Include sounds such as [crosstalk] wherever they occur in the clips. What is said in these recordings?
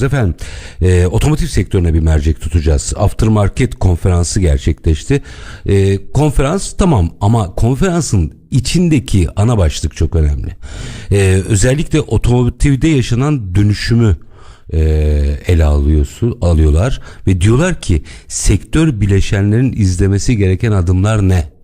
Efendim, e, otomotiv sektörüne bir mercek tutacağız. Aftermarket konferansı gerçekleşti. E, konferans tamam ama konferansın içindeki ana başlık çok önemli. E, özellikle otomotivde yaşanan dönüşümü e, ele alıyorsu, alıyorlar ve diyorlar ki sektör bileşenlerin izlemesi gereken adımlar ne?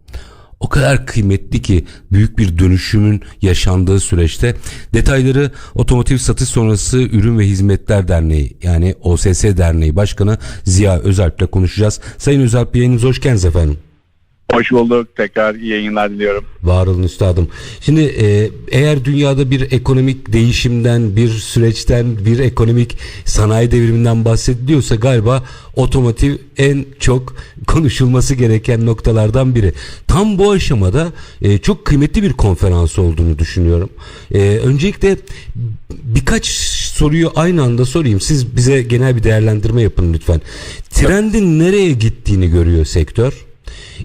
O kadar kıymetli ki büyük bir dönüşümün yaşandığı süreçte detayları Otomotiv Satış Sonrası Ürün ve Hizmetler Derneği yani OSS Derneği Başkanı Ziya Özalp ile konuşacağız. Sayın Özalp yayınımıza hoş geldiniz efendim. Hoş bulduk. Tekrar iyi yayınlar diliyorum. Var olun üstadım. Şimdi e, eğer dünyada bir ekonomik değişimden, bir süreçten, bir ekonomik sanayi devriminden bahsediliyorsa galiba otomotiv en çok [laughs] konuşulması gereken noktalardan biri. Tam bu aşamada e, çok kıymetli bir konferans olduğunu düşünüyorum. E, öncelikle birkaç soruyu aynı anda sorayım. Siz bize genel bir değerlendirme yapın lütfen. Trendin nereye gittiğini görüyor sektör.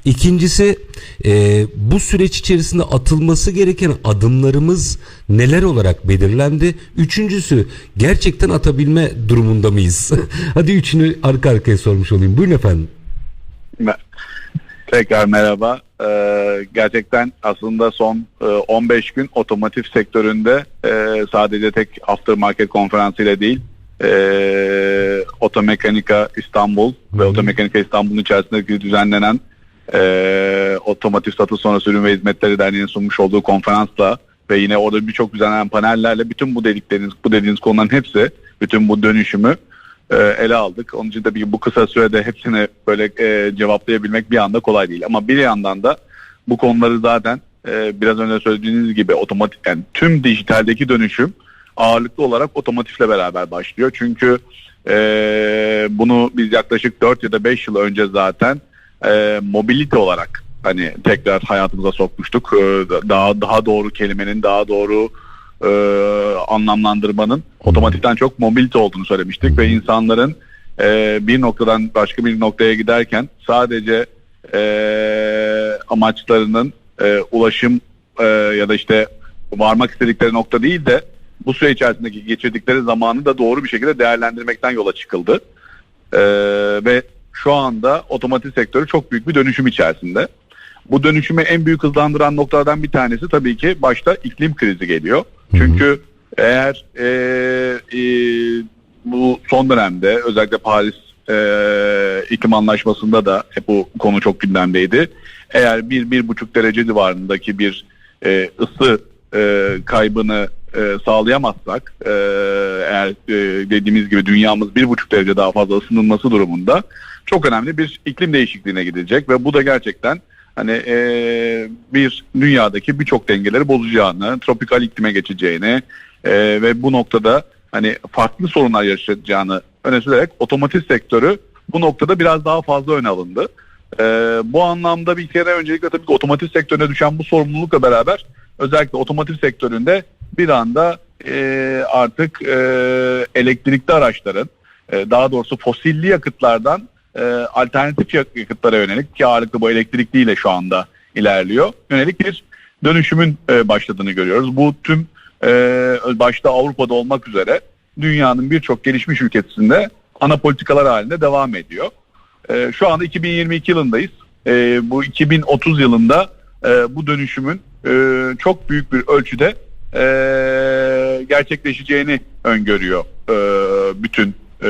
İkincisi e, bu süreç içerisinde atılması gereken adımlarımız neler olarak belirlendi? Üçüncüsü gerçekten atabilme durumunda mıyız? [laughs] Hadi üçünü arka arkaya sormuş olayım. Buyurun efendim. Tekrar merhaba. Ee, gerçekten aslında son e, 15 gün otomotiv sektöründe e, sadece tek aftermarket konferansıyla değil e, Otomekanika İstanbul ve Otomekanika İstanbul'un içerisindeki düzenlenen e, Otomotiv Satış Sonrası Ürün ve Hizmetleri Derneği'nin sunmuş olduğu konferansla ve yine orada birçok düzenlenen panellerle bütün bu dedikleriniz, bu dediğiniz konuların hepsi, bütün bu dönüşümü e, ele aldık. Onun için tabii bu kısa sürede hepsini böyle e, cevaplayabilmek bir anda kolay değil. Ama bir yandan da bu konuları zaten e, biraz önce söylediğiniz gibi otomatik yani tüm dijitaldeki dönüşüm ağırlıklı olarak otomotifle beraber başlıyor. Çünkü e, bunu biz yaklaşık 4 ya da 5 yıl önce zaten e, mobilite olarak hani tekrar hayatımıza sokmuştuk. E, daha daha doğru kelimenin daha doğru e, anlamlandırmanın otomatikten çok mobilite olduğunu söylemiştik ve insanların e, bir noktadan başka bir noktaya giderken sadece e, amaçlarının e, ulaşım e, ya da işte varmak istedikleri nokta değil de bu süre içerisindeki geçirdikleri zamanı da doğru bir şekilde değerlendirmekten yola çıkıldı. E, ve şu anda otomotiv sektörü çok büyük bir dönüşüm içerisinde. Bu dönüşümü en büyük hızlandıran noktalardan bir tanesi tabii ki başta iklim krizi geliyor. Çünkü eğer e, e, bu son dönemde özellikle Paris e, iklim anlaşmasında da hep bu konu çok gündemdeydi. Eğer bir bir buçuk derece civarındaki bir e, ısı e, kaybını e, sağlayamazsak e, eğer e, dediğimiz gibi dünyamız bir buçuk derece daha fazla ısınılması durumunda çok önemli bir iklim değişikliğine gidecek ve bu da gerçekten hani e, bir dünyadaki birçok dengeleri bozacağını, tropikal iklime geçeceğini e, ve bu noktada hani farklı sorunlar yaşayacağını öne sürerek otomotiv sektörü bu noktada biraz daha fazla öne alındı. E, bu anlamda bir kere öncelikle tabii ki otomotiv sektörüne düşen bu sorumlulukla beraber özellikle otomotiv sektöründe bir anda e, artık e, elektrikli araçların e, daha doğrusu fosilli yakıtlardan e, alternatif yakıtlara yönelik ki ağırlıklı bu elektrikliyle şu anda ilerliyor. Yönelik bir dönüşümün e, başladığını görüyoruz. Bu tüm e, başta Avrupa'da olmak üzere dünyanın birçok gelişmiş ülkesinde ana politikalar halinde devam ediyor. E, şu anda 2022 yılındayız. E, bu 2030 yılında e, bu dönüşümün e, çok büyük bir ölçüde e, gerçekleşeceğini öngörüyor e, bütün e,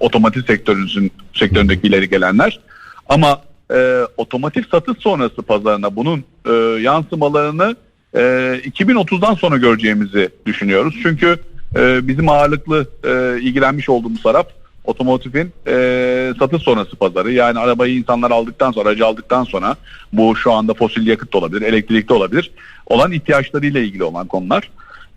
otomotiv sektörünün sektöründeki ileri gelenler. Ama e, otomotiv satış sonrası pazarına bunun e, yansımalarını e, 2030'dan sonra göreceğimizi düşünüyoruz. Çünkü e, bizim ağırlıklı e, ilgilenmiş olduğumuz taraf otomotivin e, satış sonrası pazarı. Yani arabayı insanlar aldıktan sonra, aracı aldıktan sonra bu şu anda fosil yakıt da olabilir, elektrikli olabilir. Olan ihtiyaçlarıyla ilgili olan konular.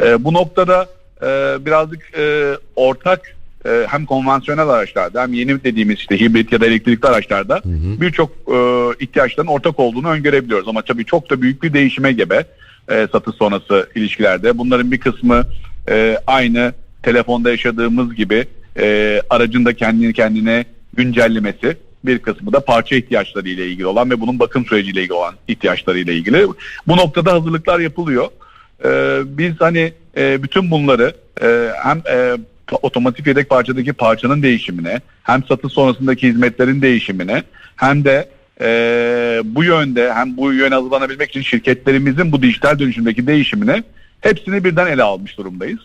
E, bu noktada e, birazcık e, ortak e, hem konvansiyonel araçlarda hem yeni dediğimiz işte hibrit ya da elektrikli araçlarda birçok e, ihtiyaçların ortak olduğunu öngörebiliyoruz. Ama tabii çok da büyük bir değişime gebe e, satış sonrası ilişkilerde. Bunların bir kısmı e, aynı telefonda yaşadığımız gibi e, aracın da kendini kendine güncellemesi bir kısmı da parça ihtiyaçları ile ilgili olan ve bunun bakım süreciyle ilgili olan ihtiyaçları ile ilgili. Bu noktada hazırlıklar yapılıyor. E, biz hani e, bütün bunları e, hem e, otomotiv yedek parçadaki parçanın değişimine hem satış sonrasındaki hizmetlerin değişimine hem de e, bu yönde hem bu yöne hazırlanabilmek için şirketlerimizin bu dijital dönüşümdeki değişimine hepsini birden ele almış durumdayız.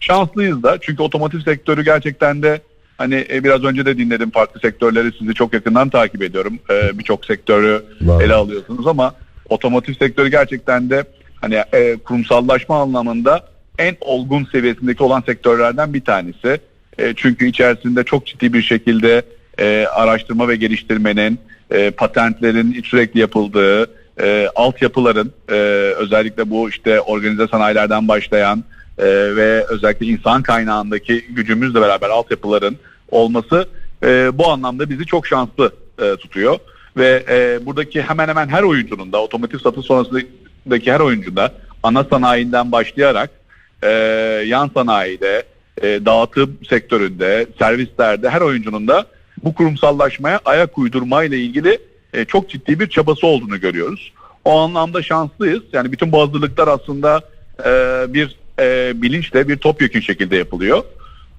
Şanslıyız da çünkü otomotiv sektörü gerçekten de hani e, biraz önce de dinledim farklı sektörleri sizi çok yakından takip ediyorum. E, Birçok sektörü Vallahi. ele alıyorsunuz ama otomotiv sektörü gerçekten de hani e, kurumsallaşma anlamında en olgun seviyesindeki olan sektörlerden bir tanesi. E, çünkü içerisinde çok ciddi bir şekilde e, araştırma ve geliştirmenin, e, patentlerin sürekli yapıldığı, e, altyapıların e, özellikle bu işte organize sanayilerden başlayan e, ve özellikle insan kaynağındaki gücümüzle beraber altyapıların olması e, bu anlamda bizi çok şanslı e, tutuyor. Ve e, buradaki hemen hemen her oyuncunun da otomotiv satış sonrasındaki her oyuncunda ana sanayinden başlayarak e, yan sanayide, e, dağıtım sektöründe, servislerde her oyuncunun da bu kurumsallaşmaya ayak uydurma ile ilgili e, çok ciddi bir çabası olduğunu görüyoruz. O anlamda şanslıyız. Yani bütün bu hazırlıklar aslında e, bir e, bilinçle, bir topyekun şekilde yapılıyor.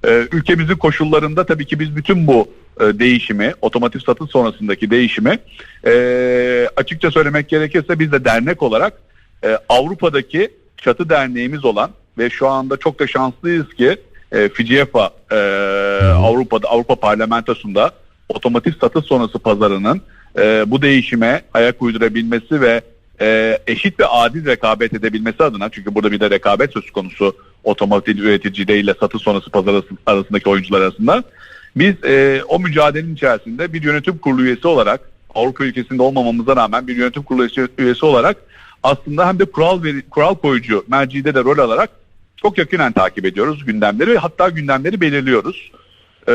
E, ülkemizin koşullarında tabii ki biz bütün bu e, değişimi, otomotiv satış sonrasındaki değişimi e, açıkça söylemek gerekirse biz de dernek olarak e, Avrupa'daki çatı derneğimiz olan ve şu anda çok da şanslıyız ki e, FİCEFA e, Avrupa'da Avrupa Parlamentosu'nda otomotiv satış sonrası pazarının e, bu değişime ayak uydurabilmesi ve e, eşit ve adil rekabet edebilmesi adına çünkü burada bir de rekabet söz konusu otomotiv üreticileriyle satış sonrası pazar arası- arasındaki oyuncular arasında biz e, o mücadelenin içerisinde bir yönetim kurulu üyesi olarak Avrupa ülkesinde olmamamıza rağmen bir yönetim kurulu üyesi olarak aslında hem de kural veri- kural koyucu mercide de rol alarak çok yakinen takip ediyoruz gündemleri ve hatta gündemleri belirliyoruz. Ee,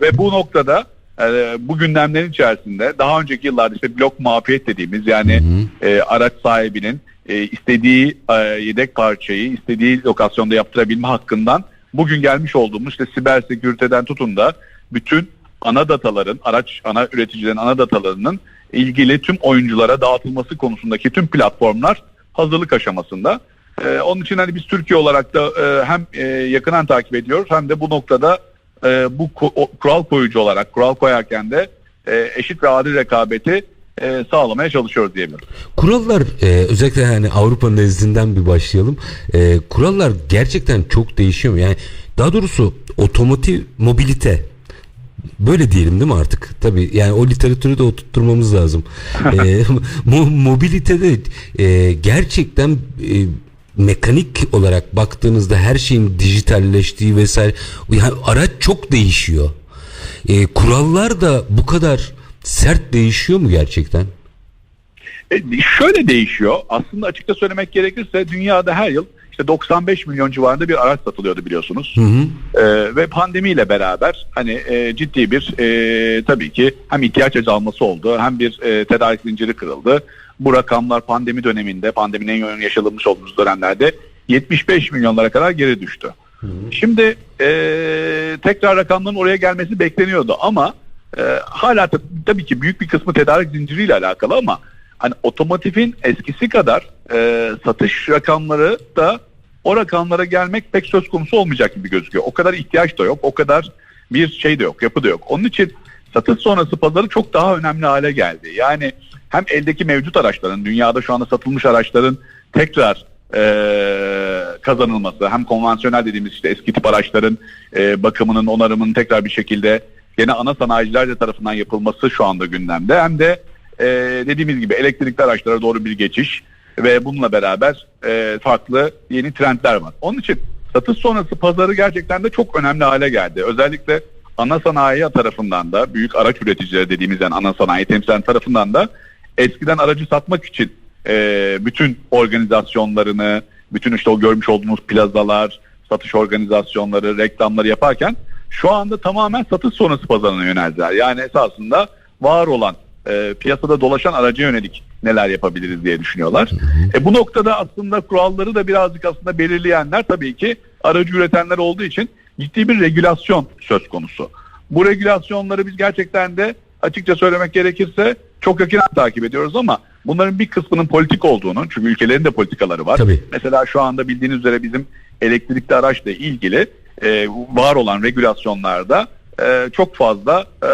ve bu noktada e, bu gündemlerin içerisinde daha önceki yıllarda işte blok muafiyet dediğimiz yani e, araç sahibinin e, istediği e, yedek parçayı istediği lokasyonda yaptırabilme hakkından bugün gelmiş olduğumuz işte siber sekürteden tutun da bütün ana dataların araç ana üreticilerin ana datalarının ilgili tüm oyunculara dağıtılması konusundaki tüm platformlar hazırlık aşamasında. Ee, onun için hani biz Türkiye olarak da e, hem e, yakından takip ediyoruz hem de bu noktada e, bu o- kural koyucu olarak kural koyarken de e, eşit ve adil rekabeti e, sağlamaya çalışıyoruz diyebilirim. Kurallar e, özellikle yani Avrupa nezdinden bir başlayalım. E, kurallar gerçekten çok değişiyor mu? Yani daha doğrusu otomotiv mobilite böyle diyelim değil mi artık? Tabii yani o literatürü de oturtturmamız lazım. [laughs] e, [laughs] mo- mobilitede e, gerçekten e, mekanik olarak baktığınızda her şeyin dijitalleştiği vesaire yani araç çok değişiyor. E, kurallar da bu kadar sert değişiyor mu gerçekten? E, şöyle değişiyor. Aslında açıkça söylemek gerekirse dünyada her yıl işte 95 milyon civarında bir araç satılıyordu biliyorsunuz. Hı hı. Ee, ve pandemiyle beraber hani e, ciddi bir e, tabii ki hem ihtiyaç azalması oldu hem bir e, tedarik zinciri kırıldı. Bu rakamlar pandemi döneminde pandeminin en yoğun yaşanılmış olduğumuz dönemlerde 75 milyonlara kadar geri düştü. Şimdi e, tekrar rakamların oraya gelmesi bekleniyordu ama e, hala tab- tabii ki büyük bir kısmı tedarik zinciriyle alakalı ama hani otomotivin eskisi kadar e, satış rakamları da o rakamlara gelmek pek söz konusu olmayacak gibi gözüküyor. O kadar ihtiyaç da yok, o kadar bir şey de yok, yapı da yok. Onun için satış sonrası pazarı çok daha önemli hale geldi. Yani hem eldeki mevcut araçların, dünyada şu anda satılmış araçların tekrar e, kazanılması, hem konvansiyonel dediğimiz işte eski tip araçların e, bakımının, onarımının tekrar bir şekilde gene ana sanayiciler de tarafından yapılması şu anda gündemde. Hem de e, dediğimiz gibi elektrikli araçlara doğru bir geçiş ve bununla beraber e, farklı yeni trendler var. Onun için satış sonrası pazarı gerçekten de çok önemli hale geldi. Özellikle ana sanayi tarafından da büyük araç üreticileri dediğimiz yani ana sanayi temsilen tarafından da eskiden aracı satmak için e, bütün organizasyonlarını, bütün işte o görmüş olduğumuz plazalar, satış organizasyonları, reklamları yaparken şu anda tamamen satış sonrası pazarına yöneldiler. Yani esasında var olan e, piyasada dolaşan araca yönelik neler yapabiliriz diye düşünüyorlar. E, bu noktada aslında kuralları da birazcık aslında belirleyenler tabii ki aracı üretenler olduğu için ciddi bir regülasyon söz konusu. Bu regülasyonları biz gerçekten de açıkça söylemek gerekirse çok yakından takip ediyoruz ama bunların bir kısmının politik olduğunu çünkü ülkelerin de politikaları var. Tabii. Mesela şu anda bildiğiniz üzere bizim elektrikli araçla ilgili e, var olan regülasyonlarda e, çok fazla e,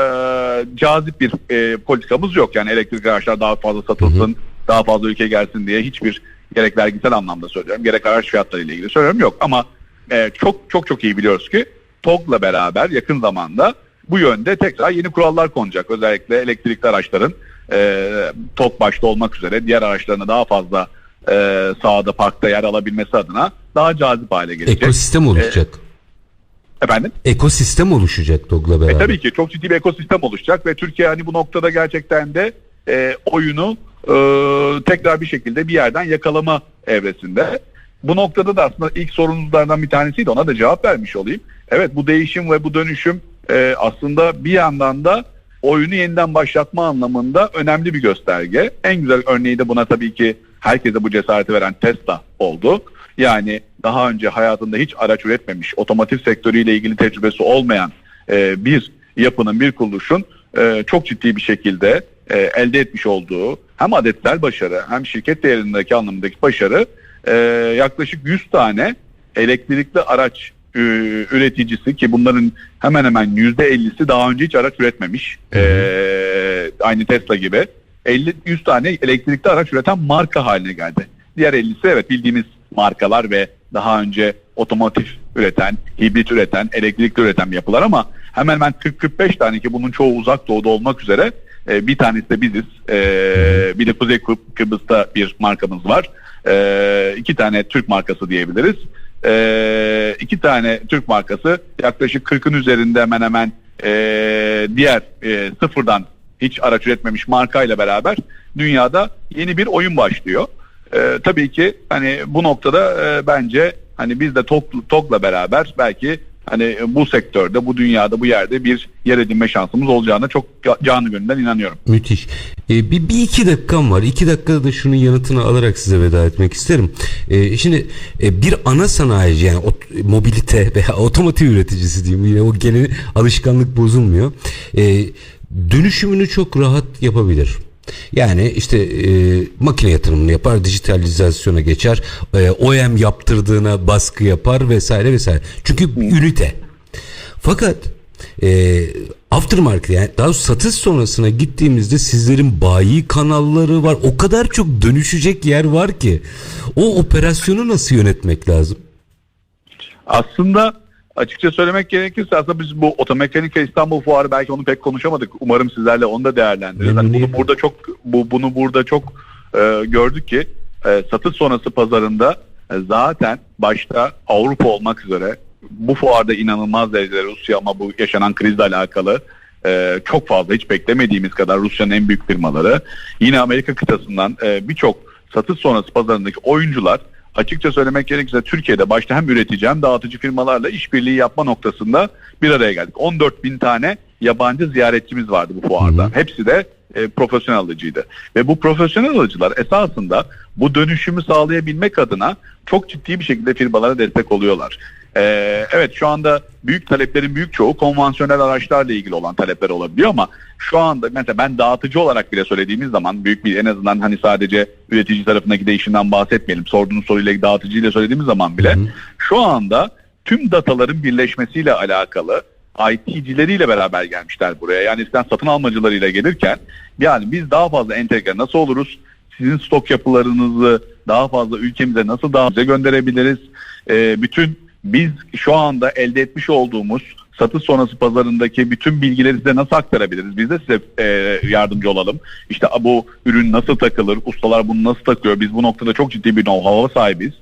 cazip bir e, politikamız yok. Yani elektrikli araçlar daha fazla satılsın, daha fazla ülke gelsin diye hiçbir gerek vergisel anlamda söylüyorum, gerek araç fiyatları ile ilgili söylüyorum yok. Ama e, çok çok çok iyi biliyoruz ki TOG'la beraber yakın zamanda bu yönde tekrar yeni kurallar konacak. Özellikle elektrikli araçların e, TOG başta olmak üzere diğer araçlarına daha fazla e, sahada parkta yer alabilmesi adına daha cazip hale gelecek. Ekosistem oluşacak. Efendim? Ekosistem oluşacak TOG'la beraber. E, tabii ki çok ciddi bir ekosistem oluşacak ve Türkiye hani bu noktada gerçekten de e, oyunu e, tekrar bir şekilde bir yerden yakalama evresinde. Bu noktada da aslında ilk sorunuzlardan bir tanesiydi ona da cevap vermiş olayım. Evet bu değişim ve bu dönüşüm e, aslında bir yandan da oyunu yeniden başlatma anlamında önemli bir gösterge. En güzel örneği de buna tabii ki herkese bu cesareti veren Tesla oldu. Yani daha önce hayatında hiç araç üretmemiş, otomotiv sektörüyle ilgili tecrübesi olmayan e, bir yapının, bir kuruluşun e, çok ciddi bir şekilde e, elde etmiş olduğu hem adetsel başarı hem şirket değerindeki anlamındaki başarı e, yaklaşık 100 tane elektrikli araç e, üreticisi ki bunların hemen hemen %50'si daha önce hiç araç üretmemiş. E, aynı Tesla gibi. 50 100 tane elektrikli araç üreten marka haline geldi. Diğer 50'si evet bildiğimiz markalar ve daha önce otomotiv üreten, hibrit üreten, elektrikli üreten yapılar ama hemen hemen 40-45 tane ki bunun çoğu uzak doğuda olmak üzere e, bir tanesi de biziz. E, bir de Kuzey Kıbrı- Kıbrıs'ta bir markamız var. E, iki tane Türk markası diyebiliriz. E, iki tane Türk markası yaklaşık 40'ın üzerinde hemen hemen e, diğer e, sıfırdan hiç araç üretmemiş markayla beraber dünyada yeni bir oyun başlıyor. Ee, tabii ki hani bu noktada e, bence hani biz de TOG, TOG'la beraber belki hani bu sektörde, bu dünyada, bu yerde bir yer edinme şansımız olacağına çok ca- canı gönülden inanıyorum. Müthiş. Ee, bir, bir iki dakikam var. İki dakikada da şunun yanıtını alarak size veda etmek isterim. Ee, şimdi e, bir ana sanayici yani ot- mobilite [laughs] veya otomotiv üreticisi diyeyim yine o gene alışkanlık bozulmuyor. Ee, dönüşümünü çok rahat yapabilir. Yani işte e, makine yatırımını yapar, dijitalizasyona geçer, e, OEM yaptırdığına baskı yapar vesaire vesaire. Çünkü ünite. Fakat e, aftermarket yani daha doğrusu satış sonrasına gittiğimizde sizlerin bayi kanalları var. O kadar çok dönüşecek yer var ki o operasyonu nasıl yönetmek lazım? Aslında açıkça söylemek gerekirse aslında biz bu Otomekanika İstanbul Fuarı belki onu pek konuşamadık. Umarım sizlerle onu da değerlendiririz. Hani bunu burada çok bu bunu burada çok e, gördük ki e, satış sonrası pazarında e, zaten başta Avrupa olmak üzere bu fuarda inanılmaz derecede Rusya ama bu yaşanan krizle alakalı e, çok fazla hiç beklemediğimiz kadar Rusya'nın en büyük firmaları yine Amerika kıtasından e, birçok satış sonrası pazarındaki oyuncular açıkça söylemek gerekirse Türkiye'de başta hem üretici hem dağıtıcı firmalarla işbirliği yapma noktasında bir araya geldik. 14 bin tane yabancı ziyaretçimiz vardı bu fuarda. Hı hı. Hepsi de e, profesyonel alıcıydı. Ve bu profesyonel alıcılar esasında bu dönüşümü sağlayabilmek adına çok ciddi bir şekilde firmalara destek oluyorlar. Ee, evet şu anda büyük taleplerin büyük çoğu konvansiyonel araçlarla ilgili olan talepler olabiliyor ama şu anda mesela ben dağıtıcı olarak bile söylediğimiz zaman büyük bir en azından hani sadece üretici tarafındaki değişimden bahsetmeyelim. Sorduğunuz soruyla dağıtıcıyla söylediğimiz zaman bile Hı şu anda tüm dataların birleşmesiyle alakalı IT'cileriyle beraber gelmişler buraya. Yani eskiden satın almacılarıyla gelirken yani biz daha fazla entegre nasıl oluruz? Sizin stok yapılarınızı daha fazla ülkemize nasıl daha bize gönderebiliriz? Ee, bütün biz şu anda elde etmiş olduğumuz satış sonrası pazarındaki bütün bilgileri size nasıl aktarabiliriz? Biz de size e, yardımcı olalım. İşte bu ürün nasıl takılır? Ustalar bunu nasıl takıyor? Biz bu noktada çok ciddi bir know-how'a sahibiz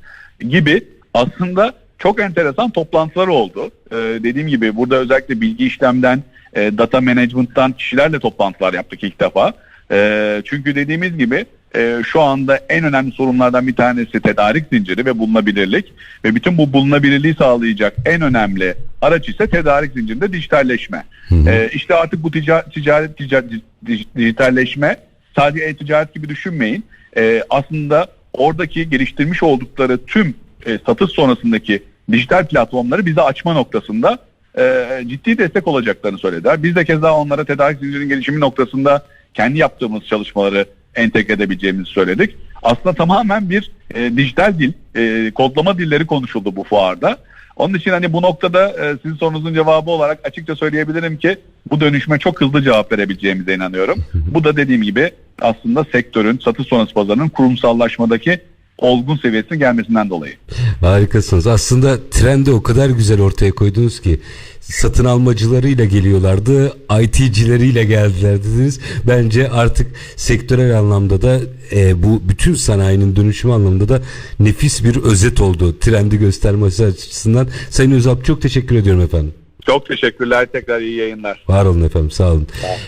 gibi aslında çok enteresan toplantılar oldu. Ee, dediğim gibi burada özellikle bilgi işlemden, e, data management'tan kişilerle toplantılar yaptık ilk defa. Ee, çünkü dediğimiz gibi e, şu anda en önemli sorunlardan bir tanesi tedarik zinciri ve bulunabilirlik. Ve bütün bu bulunabilirliği sağlayacak en önemli araç ise tedarik zincirinde dijitalleşme. Ee, işte artık bu tica- ticaret tica- dij- dijitalleşme sadece e-ticaret gibi düşünmeyin. Ee, aslında oradaki geliştirmiş oldukları tüm e, satış sonrasındaki dijital platformları bize açma noktasında e, ciddi destek olacaklarını söylediler. Biz de keza onlara tedarik zincirinin gelişimi noktasında kendi yaptığımız çalışmaları entegre edebileceğimizi söyledik. Aslında tamamen bir e, dijital dil, e, kodlama dilleri konuşuldu bu fuarda. Onun için hani bu noktada e, sizin sorunuzun cevabı olarak açıkça söyleyebilirim ki bu dönüşme çok hızlı cevap verebileceğimize inanıyorum. bu da dediğim gibi aslında sektörün satış sonrası pazarının kurumsallaşmadaki olgun seviyesine gelmesinden dolayı. Harikasınız. Aslında trendi o kadar güzel ortaya koydunuz ki satın almacılarıyla geliyorlardı, IT'cileriyle geldiler dediniz. Bence artık sektörel anlamda da e, bu bütün sanayinin dönüşümü anlamında da nefis bir özet oldu. Trendi göstermesi açısından. Sayın Özalp çok teşekkür ediyorum efendim. Çok teşekkürler. Tekrar iyi yayınlar. Var olun efendim. Sağ olun.